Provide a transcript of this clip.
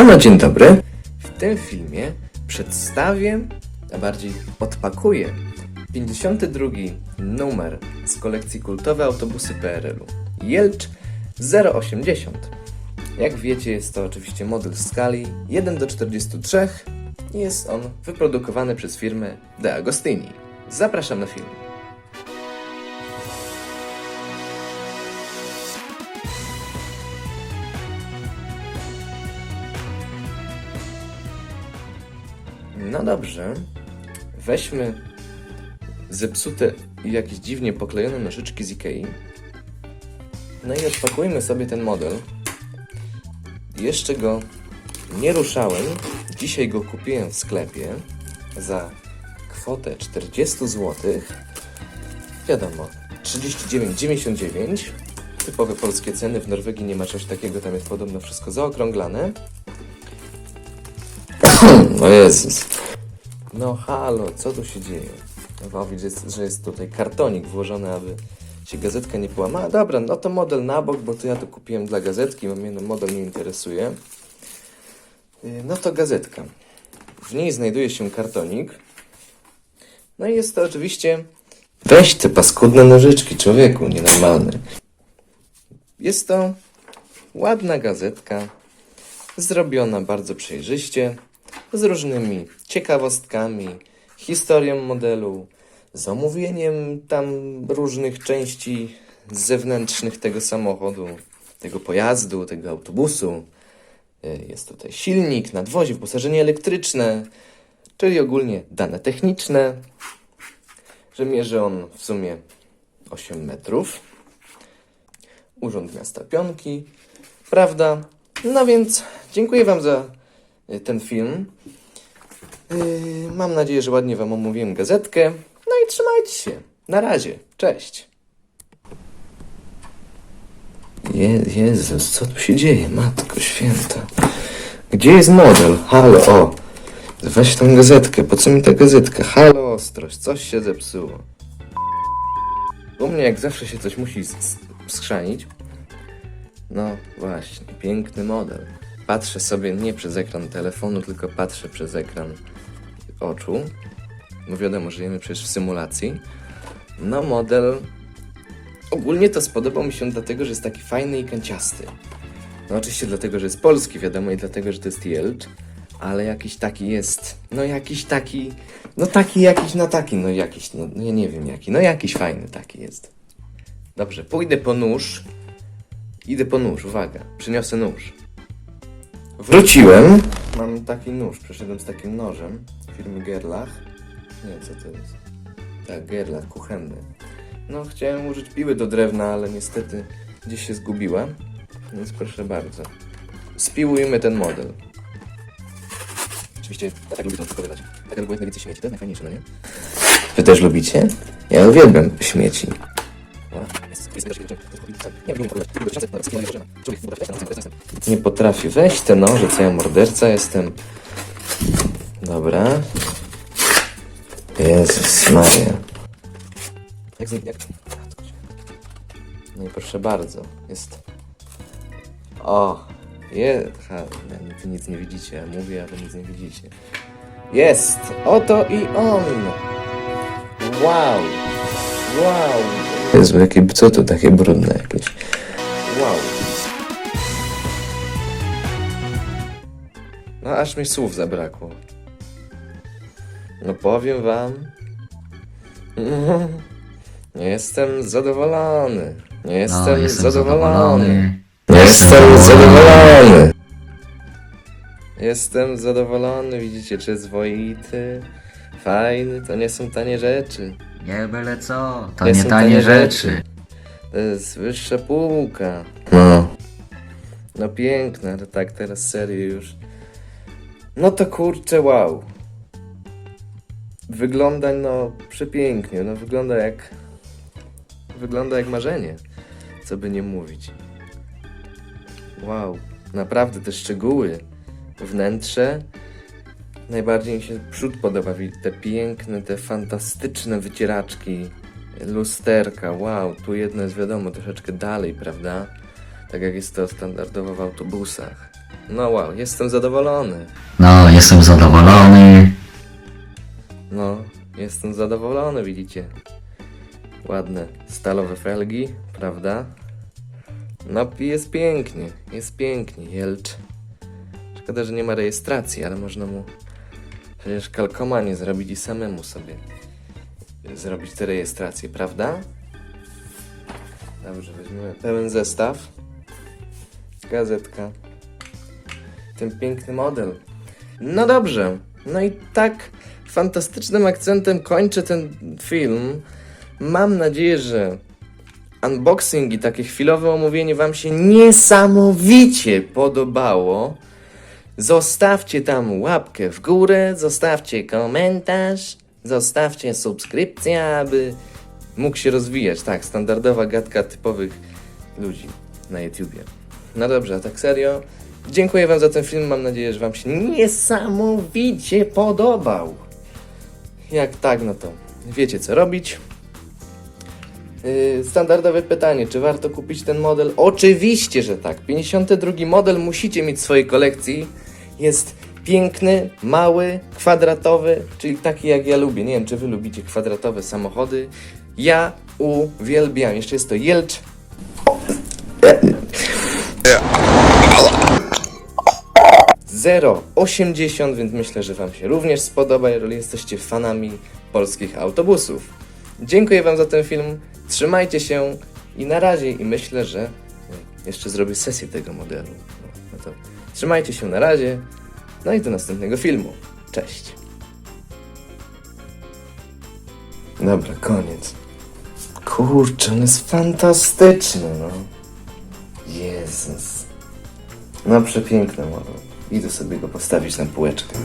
Dzień dobry. W tym filmie przedstawię, a bardziej odpakuję 52 numer z kolekcji kultowe autobusy PRL-u. Jelcz 080. Jak wiecie, jest to oczywiście model w skali 1 do 43 i jest on wyprodukowany przez firmę De Agostini. Zapraszam na film. No dobrze. Weźmy zepsute i jakieś dziwnie poklejone nożyczki z Ikei. No i odpakujmy sobie ten model. Jeszcze go nie ruszałem. Dzisiaj go kupiłem w sklepie za kwotę 40 zł. Wiadomo, 39,99. Typowe polskie ceny. W Norwegii nie ma czegoś takiego, tam jest podobno wszystko zaokrąglane. O Jezus. No halo, co tu się dzieje? No widzę, że jest, że jest tutaj kartonik włożony, aby się gazetka nie połamała. Dobra, no to model na bok, bo to ja to kupiłem dla gazetki, bo mnie no model nie interesuje. Yy, No to gazetka. W niej znajduje się kartonik. No i jest to oczywiście... Weź te paskudne nożyczki, człowieku, nienormalny. Jest to ładna gazetka, zrobiona bardzo przejrzyście, z różnymi ciekawostkami, historią modelu, z omówieniem tam różnych części zewnętrznych tego samochodu, tego pojazdu, tego autobusu. Y, Jest tutaj silnik, nadwozie, wyposażenie elektryczne, czyli ogólnie dane techniczne, że mierzy on w sumie 8 metrów. Urząd Miasta Pionki, prawda? No więc dziękuję Wam za ten film. Yy, mam nadzieję, że ładnie Wam omówiłem gazetkę. No i trzymajcie się. Na razie. Cześć. Je, Jezus, co tu się dzieje? Matko święta. Gdzie jest model? Halo, o. Weź tą gazetkę. Po co mi ta gazetka? Halo, ostrość. Coś się zepsuło. U mnie jak zawsze się coś musi skrzanić. No właśnie, piękny model. Patrzę sobie nie przez ekran telefonu, tylko patrzę przez ekran oczu. No wiadomo, żyjemy przecież w symulacji. No model... Ogólnie to spodobał mi się dlatego, że jest taki fajny i kanciasty. No oczywiście dlatego, że jest polski, wiadomo, i dlatego, że to jest Jelcz. Ale jakiś taki jest, no jakiś taki, no taki jakiś, no taki, no jakiś, no, no ja nie wiem jaki, no jakiś fajny taki jest. Dobrze, pójdę po nóż. Idę po nóż, uwaga, przyniosę nóż. Wróciłem. Mam taki nóż, przyszedłem z takim nożem firmy Gerlach. Nie wiem co to jest. Tak, Gerlach, kuchenny. No, chciałem użyć piły do drewna, ale niestety gdzieś się zgubiła. Więc proszę bardzo. Spiłujmy ten model. Oczywiście, ja tak lubię to odkrywać. Tak lubię najwięcej śmieci, to jest najfajniejsze, no nie? Wy też lubicie? Ja uwielbiam śmieci. Nie potrafi. Weź te noże, co ja morderca jestem. Dobra. Jezus Maria. Jak jak... No i proszę bardzo. Jest... O! Je... Ha, wy nic nie widzicie. Ja mówię, a wy nic nie widzicie. Jest! Oto i on! Wow! Wow! Jezu, jakie, co to takie brudne jakieś? Wow! No aż mi słów zabrakło. No powiem wam. Nie jestem zadowolony. Nie jestem, No, jestem zadowolony. zadowolony. Jestem zadowolony. Jestem zadowolony, widzicie, przyzwoity, fajny, to nie są tanie rzeczy. Nie byle co, to Nie nie, tanie tanie rzeczy. To jest wyższa półka. No. No piękne, ale tak teraz serio już. No to kurczę, wow. Wygląda no przepięknie, no wygląda jak... Wygląda jak marzenie, co by nie mówić. Wow, naprawdę te szczegóły, wnętrze. Najbardziej mi się przód podoba, te piękne, te fantastyczne wycieraczki, lusterka, wow, tu jedno jest wiadomo troszeczkę dalej, prawda? Tak jak jest to standardowo w autobusach. No wow, jestem zadowolony. No, jestem zadowolony. No, jestem zadowolony, widzicie. Ładne stalowe felgi, prawda? No, jest pięknie, jest pięknie, Jelcz. Szkoda, że nie ma rejestracji, ale można mu przecież kalkomanie zrobić i samemu sobie zrobić te rejestracje, prawda? Dobrze, weźmiemy pełen zestaw. Gazetka. Ten piękny model. No dobrze. No i tak fantastycznym akcentem kończę ten film. Mam nadzieję, że unboxing i takie chwilowe omówienie Wam się niesamowicie podobało. Zostawcie tam łapkę w górę, zostawcie komentarz, zostawcie subskrypcję, aby mógł się rozwijać. Tak, standardowa gadka typowych ludzi na YouTubie. No dobrze, a tak serio. Dziękuję Wam za ten film. Mam nadzieję, że Wam się niesamowicie podobał. Jak tak, no to wiecie co robić. Yy, standardowe pytanie, czy warto kupić ten model? Oczywiście, że tak. 52 model musicie mieć w swojej kolekcji. Jest piękny, mały, kwadratowy, czyli taki jak ja lubię. Nie wiem, czy wy lubicie kwadratowe samochody. Ja uwielbiam. Jeszcze jest to Jelcz 0,80, więc myślę, że Wam się również spodoba, jeżeli jesteście fanami polskich autobusów. Dziękuję Wam za ten film, trzymajcie się i na razie i myślę, że jeszcze zrobię sesję tego modelu. No, no to trzymajcie się na razie, no i do następnego filmu. Cześć. Dobra, koniec. Kurczę, on jest fantastyczny, no. Jezus. No przepiękny model. Idę sobie go postawić na półeczkę.